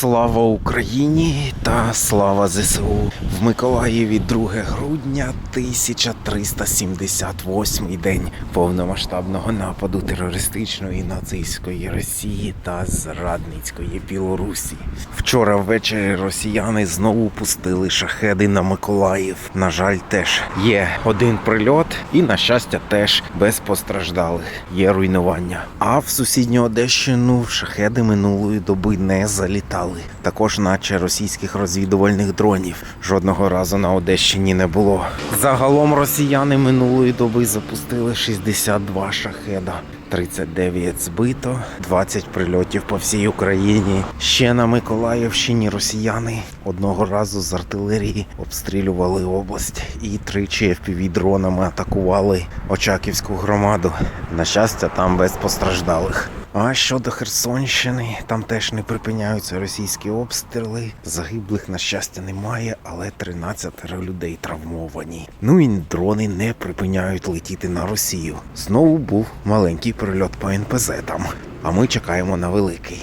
Слава Україні та слава ЗСУ в Миколаєві 2 грудня 1378 день повномасштабного нападу терористичної нацистської Росії та зрадницької Білорусі. Вчора ввечері росіяни знову пустили шахеди на Миколаїв. На жаль, теж є один прильот, і на щастя, теж без постраждалих. Є руйнування. А в сусідню Одещину шахеди минулої доби не залітали. Також, наче російських розвідувальних дронів, жодного разу на Одещині не було. Загалом росіяни минулої доби запустили 62 шахеда. 39 збито, 20 прильотів по всій Україні. Ще на Миколаївщині росіяни одного разу з артилерії обстрілювали область і тричі FPV-дронами атакували Очаківську громаду. На щастя, там без постраждалих. А щодо Херсонщини, там теж не припиняються російські обстріли. Загиблих, на щастя, немає, але 13 людей травмовані. Ну і дрони не припиняють летіти на Росію. Знову був маленький прильот по НПЗ там. А ми чекаємо на великий.